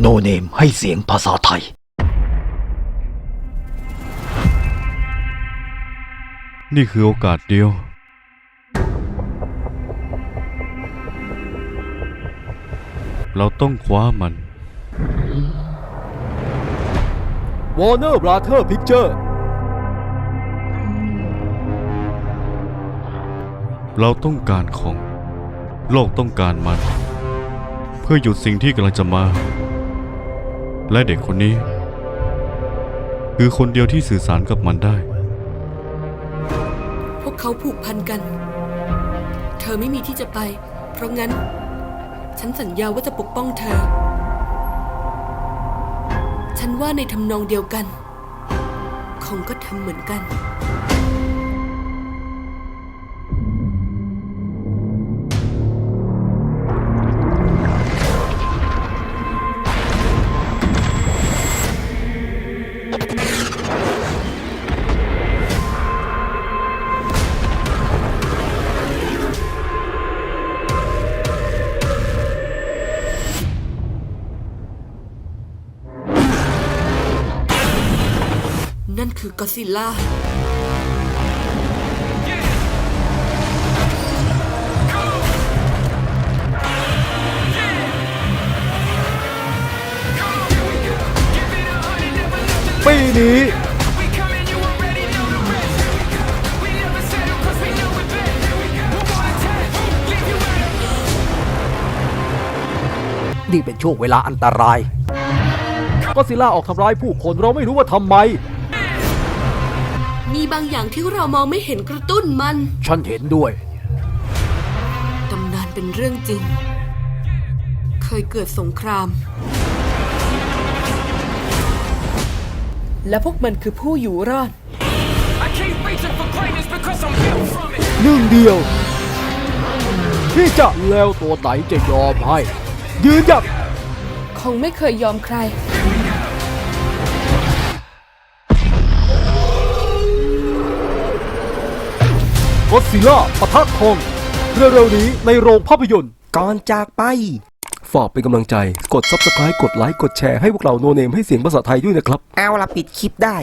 โนเนมให้เสียงภาษาไทย นี่คือโอกาสเดียว เราต้องคว้ามัน Warner Brother Picture เราต้องการของ โลกต้องการมัน เพื่อหยุดสิ่งที่กำลังจะมา และเด็กคนนี้ คือคนเดียวที่สื่อสารกับมันได้ พวกเขาผูกพันกัน เธอไม่มีที่จะไป เพราะงั้น ฉันสัญญาว่าจะปกป้องเธอ ฉันว่าในทำนองเดียวกัน คงก็ทำเหมือนกัน นั่นคือกอซิลล่า ปีนี้ นี่เป็นช่วงเวลาอันตราย ก็ซิล่าออกทำร้ายผู้คนเราไม่รู้ว่าทำไม มีบางอย่างที่เรามองไม่เห็นกระตุ้นมัน ฉันเห็นด้วย ตำนานเป็นเรื่องจริง เคยเกิดสงคราม และพวกมันคือผู้อยู่รอด I keep reaching for greatness because I'm built from it. หนึ่งเดียว ที่จะแล้วตัวไหนจะยอมให้ ยืนหยัดคงไม่เคยยอมใคร ก็ซิล่าปะทะคองเร็วๆนี้ในโรงภาพยนตร์ ก่อนจากไป ฝากเป็นกำลังใจ กด Subscribe กดไลค์ กดแชร์ให้พวกเราโนเนมให้เสียงภาษาไทยด้วยนะครับ เอาละปิดคลิปได้